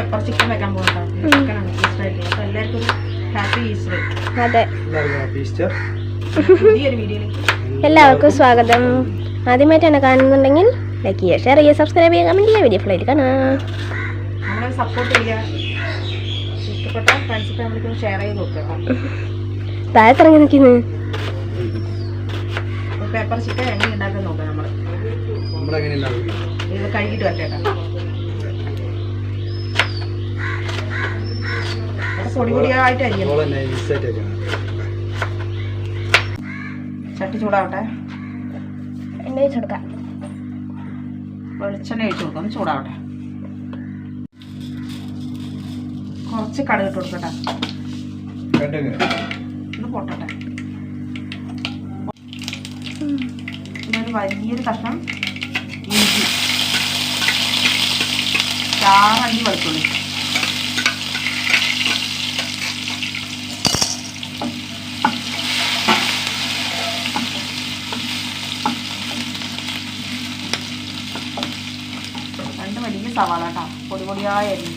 Pepper chicken വെക്കാൻ ചിക്കനാണ് അപ്പോൾ എല്ലാവർക്കും ഹാപ്പി ഈസ്റ്റർ അതെ. പുതിയൊരു വീഡിയോയിലേക്ക് എല്ലാവർക്കും സ്വാഗതം. ആദ്യമായിട്ടാണ് കാണുന്നുണ്ടെങ്കിൽ ലൈക്ക് ചെയ്യുക ഷെയർ ചെയ്യുക സബ്സ്ക്രൈബ് ചെയ്യുക കമന്റ് ചെയ്യുക വീഡിയോ ഫ്ലൈറ്റ് കാണാം നമ്മളെ സപ്പോർട്ട് ചെയ്യുക ഇഷ്ടപ്പെട്ട ഫ്രണ്ട്സ് ഫാമിലിക്കും ഷെയർ ചെയ്ത് കൊടുക്കുക നിൽക്കുന്നു. പേപ്പർ ചിക്കൻ എങ്ങനെ ഉണ്ടാക്കാൻ നോക്കാം നമ്മൾ നമ്മളെങ്ങനെ ഉണ്ടാക്കും? ഇത് കഴുകിയിട്ട് വരട്ടെ പൊടി പൊടിയായിട്ട് അരിയണം. ചട്ടി ചൂടാവട്ടെ. എണ്ണ വെച്ച് കൊടുക്കാം. വെളിച്ചെണ്ണ ഒഴിച്ചു കൊടുക്കാം. ഒന്ന് ചൂടാവട്ടെ. കുറച്ച് കടുക് ഇട്ട് കൊടുക്കട്ടെ. കടുക്. ഒന്ന് പൊട്ടട്ടെ. ഒരു വലിയൊരു കഷ്ണം ഇഞ്ചി. ചാറഞ്ചി വെളുത്തുള്ളി രണ്ട് വലിയ സവാള കേട്ടോ. പൊടി പൊടിയായ അരിഞ്ഞു.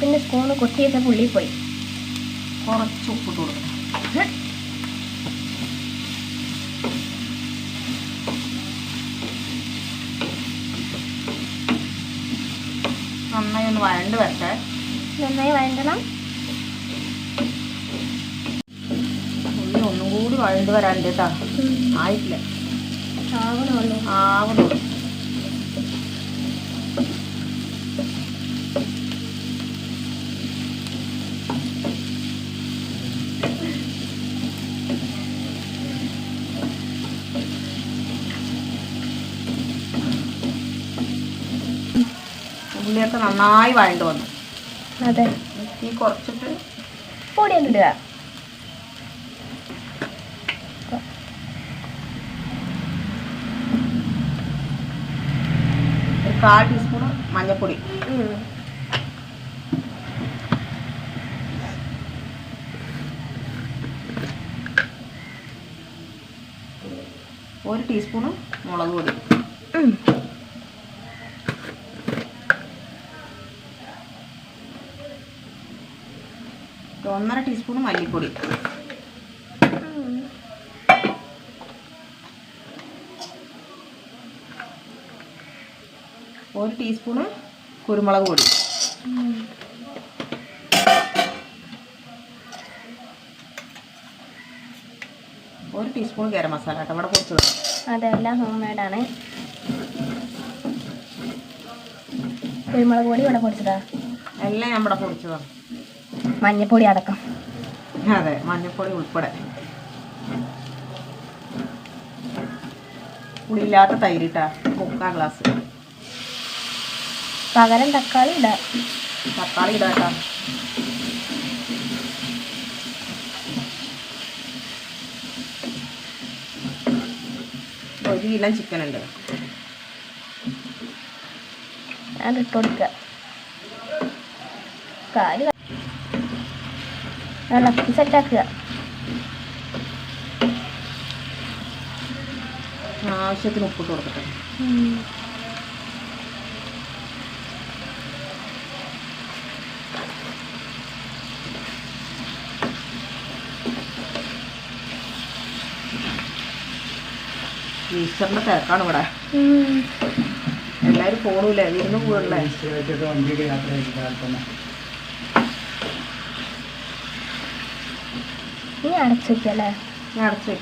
പിന്നെ സ്പൂണ് കൊട്ടിയിട്ട് പുള്ളി പോയി. കുറച്ച് ഉപ്പിട്ട് കൊടുക്കണം. ഒന്ന് വഴണ്ട് വരട്ടെ. നന്നായി വഴണ്ടണം ഉള്ളി ഒന്നും കൂടി വഴണ്ട് വരാണ്ട് കേട്ടോ. ആയിട്ടില്ല. ആവണോ ആവണുള്ളൂ ഉള്ളിയൊക്കെ നന്നായി വഴണ്ട് വന്നു. അതെ. തീ കുറച്ചിട്ട് പൊടി ഇടുക ഒരു കാൽ ടീസ്പൂൺ മഞ്ഞൾപ്പൊടി. ഒരു ടീസ്പൂണ് മുളക് പൊടി. ഒന്നര ടീസ്പൂൺ മല്ലിപ്പൊടി. ഒരു ടീസ്പൂണ് കുരുമുളക് പൊടി. ഒരു ടീസ്പൂൺ ഗരം മസാല കേട്ടോ ഇവിടെ പൊടിച്ചത് അതെല്ലാം ഹോം മെയ്ഡാണ് കുരുമുളക് പൊടി ഇവിടെ പൊടിച്ചതാ? എല്ലാം ഞാൻ ഇവിടെ പൊടിച്ചതാണ്. മഞ്ഞപ്പൊടി അടക്കം. അതെ മഞ്ഞപ്പൊടി ഉൾപ്പെടെ. പുളിയില്ലാത്ത തൈരിട്ടാ മുക്കാ ഗ്ലാസ് പകരം തക്കാളി ഇടാ. തക്കാളി ഇടാട്ടാ ഒരു കിലോ ചിക്കൻ ഉണ്ട്. അത് ഇട്ട് കൊടുക്കുക കാൽ ഇളക്കി സെറ്റാക്കുക ആവശ്യത്തിന് ഉപ്പിട്ട് കൊടുക്കട്ടെ ഈസ്റ്ററിന്റെ തിരക്കാണ് ഇവിടെ എല്ലാവരും പോണൂലേ വിരുന്ന് പോകണല്ലേ ഇനി അടച്ചു വെക്കല്ലേ അടച്ച്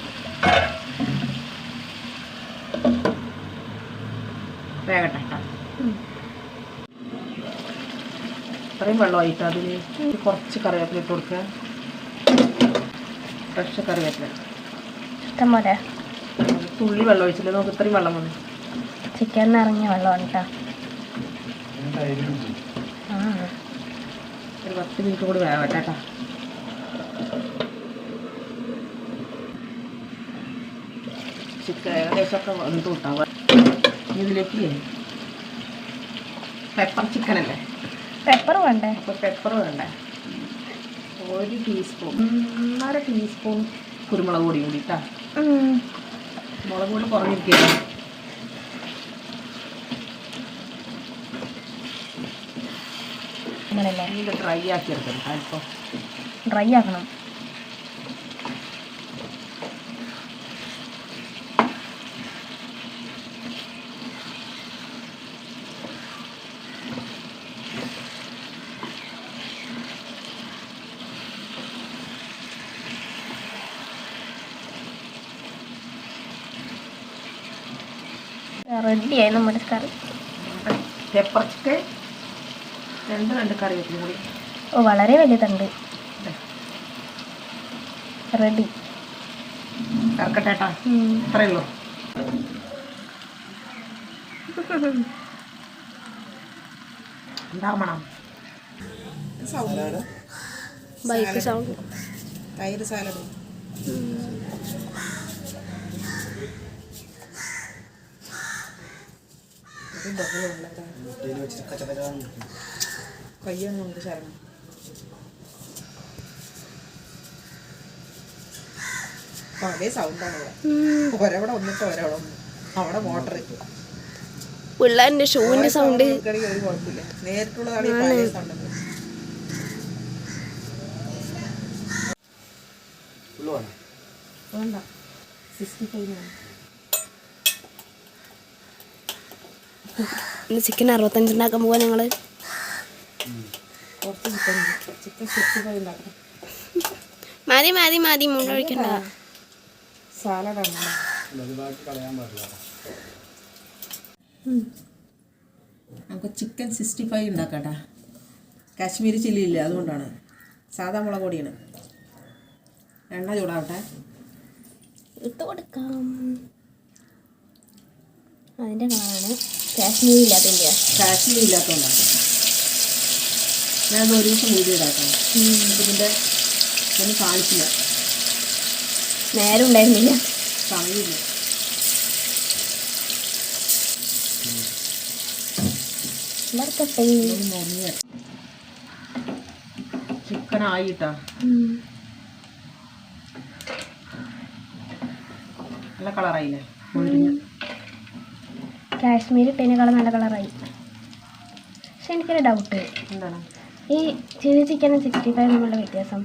വേഗട്ടെ കേട്ടോ ഇത്രയും വെള്ളമായിട്ട് അതിന്? കുറച്ച് കറിവേപ്പില ഇട്ട് കൊടുക്കുക ഫ്രഷ് കറിവേപ്പില. ഇഷ്ടം പോലെ തുള്ളി വെള്ളം ഒഴിച്ചില്ല? നമുക്ക് ഇത്രയും വെള്ളം വന്നു ചിക്കൻ ഇറങ്ങിയ വെള്ളമാണ് കേട്ടോ. ഒരു പത്ത് മിനിറ്റ് കൂടി വേവട്ടെ കേട്ടോ. ഏകദേശമൊക്കെ വെന്ത് കിട്ടാവുക ഇതിലേക്ക് പെപ്പർ ചിക്കൻ അല്ലേ? പെപ്പർ വേണ്ടേ? അപ്പോൾ പെപ്പർ വേണ്ടേ? ഒരു ടീസ്പൂൺ ഒന്നര ടീസ്പൂൺ കുരുമുളക് പൊടി കൂടി കേട്ടോ. മുളക് പൊടി കുറഞ്ഞിരിക്കുകയാണ് ഇത് ഡ്രൈ ആക്കി എടുക്കണം അല്പം ഡ്രൈ ആക്കണം. റെഡിയായി നമ്മുടെ കറി പെപ്പർ ചിക്കൻ രണ്ട് രണ്ട് കറിവേപ്പിലും കൂടി. ഓ വളരെ വലുതുണ്ട്. റെഡി. ഇറക്കട്ടെ കേട്ടോ. ഇത്രയേ ഉള്ളൂ. എന്താ മണം? Bike sound. തൈര് സാലഡ്. കയ്യൊന്നും നമുക്ക് ശരണം പല സൗണ്ടാണ് ഇവിടെ ഒരവിടെ ഒന്നിട്ട് ഒരവിടെ ഒന്ന് അവിടെ മോട്ടർ പിള്ളേരുടെ ഷൂവിന്റെ സൗണ്ട് ഒരു നേരിട്ടുള്ളതാണ് പഴയ സൗണ്ട് വേണ്ട. സിക്സ്റ്റി ഫൈവ് ഇന്ന് ചിക്കൻ അറുപത്തഞ്ച് ഉണ്ടാക്കാൻ പോവാ ഞങ്ങൾ. മതി മതി മതി മുണ്ട ഒഴിക്കണ്ട. നമുക്ക് ചിക്കൻ സിക്സ്റ്റി ഫൈവ് ഉണ്ടാക്കട്ടാ. കാശ്മീരി ചില്ലി ഇല്ല അതുകൊണ്ടാണ്. സാധാ മുളക് പൊടിയാണ്. എണ്ണ ചൂടാവട്ടെ. ഇട്ട് കൊടുക്കാം. അതിന്റെ കളറാണ്. കാശ്മീരി ഇല്ലാത്തതിന്റെ കാശ്മീരി ഇല്ലാത്തതുകൊണ്ടാണ് ഞാൻ ഒരു ദിവസം വീഡിയോ ഇടാക്കാം ഇതിന്റെ ഒന്നും കാണിച്ചില്ല. നേരം ഉണ്ടായിരുന്നില്ല സമയമില്ല മുറിഞ്ഞ ചിക്കൻ ആയിട്ടാ നല്ല കളറായില്ലേ? മുരിഞ്ഞ് കാശ്മീരി ഇട്ടതിനേക്കാളും നല്ല കളറായി. പക്ഷെ എനിക്കൊരു ഡൗട്ട് എന്താണ്? ഈ ചില്ലി ചിക്കനും സിക്സ്റ്റി ഫൈവ് തമ്മിലുള്ള വ്യത്യാസം?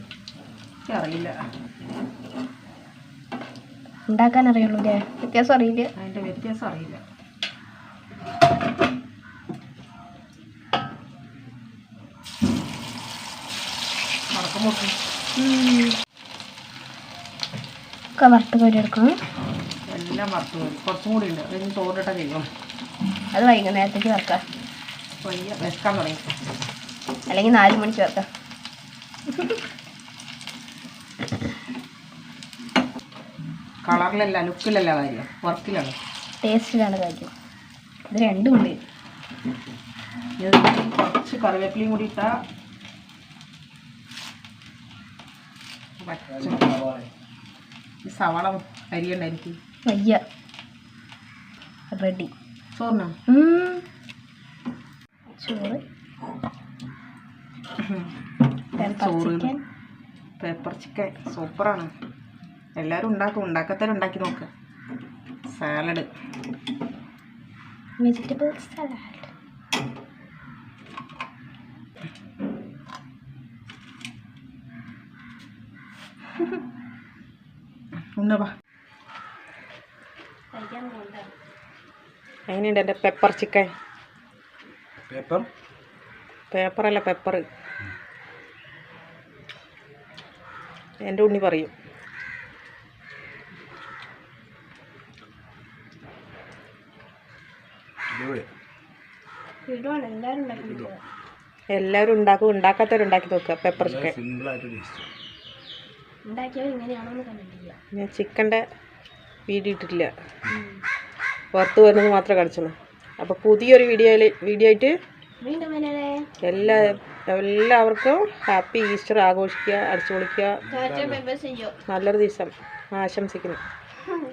അറിയില്ല ഉണ്ടാക്കാൻ അറിയുള്ളൂ അല്ലേ വ്യത്യാസം അറിയില്ല. അതിന്റെ വ്യത്യാസം അറിയില്ല. ഒക്കെ വറുത്ത് കോരി എടുക്കണം. വറുത്ത് പോയി. കുറച്ചും കൂടി ഉണ്ട്. അതിന് തോന്നിട്ട ചെയ്യണം അത് വൈകുന്നേരത്തേക്ക് വെക്കാം. വയ്യ. വെക്കാൻ തുടങ്ങി. അല്ലെങ്കിൽ നാല് മണിക്ക് വെക്കാം. കളറിലല്ല ലുക്കിലല്ല കാര്യം. വർക്കിലാണ്. ടേസ്റ്റിലാണ് കാര്യം. ഇത് രണ്ടും ഉണ്ട്. കുറച്ച് കറിവേപ്പിലയും കൂടി ഇട്ടാ പച്ച. ഈ സവാള അരിയണ്ടായിരിക്കും വയ്യ റെഡി ചോറിനോ ചോറ് ചോറ് പേപ്പർ ചിക്കൻ സൂപ്പറാണ് എല്ലാവരും ഉണ്ടാക്കും ഉണ്ടാക്കത്തേലും ഉണ്ടാക്കി നോക്ക് സാലഡ് വെജിറ്റബിൾ സലാഡ് ഉണ്ണവാ എങ്ങനെയുണ്ട് എന്റെ പെപ്പർ ചിക്കൻ പേപ്പർ പേപ്പറല്ല പെപ്പർ എന്റെ ഉണ്ണി പറയും. എല്ലാവരും ഉണ്ടാക്കും ഉണ്ടാക്കാത്തവരും ഉണ്ടാക്കി നോക്കുക പെപ്പർ ചിക്കൻ ഞാൻ ചിക്കന്റെ വീഡിയോ ഇട്ടിട്ടില്ല. പുറത്ത് വരുന്നത് മാത്രമേ കാണിച്ചുള്ളൂ. അപ്പോൾ പുതിയൊരു വീഡിയോയിൽ വീഡിയോ ആയിട്ട് എല്ലാ എല്ലാവർക്കും ഹാപ്പി ഈസ്റ്റർ ആഘോഷിക്കുക അടിച്ചു പൊളിക്കുക നല്ലൊരു ദിവസം ആശംസിക്കുന്നു.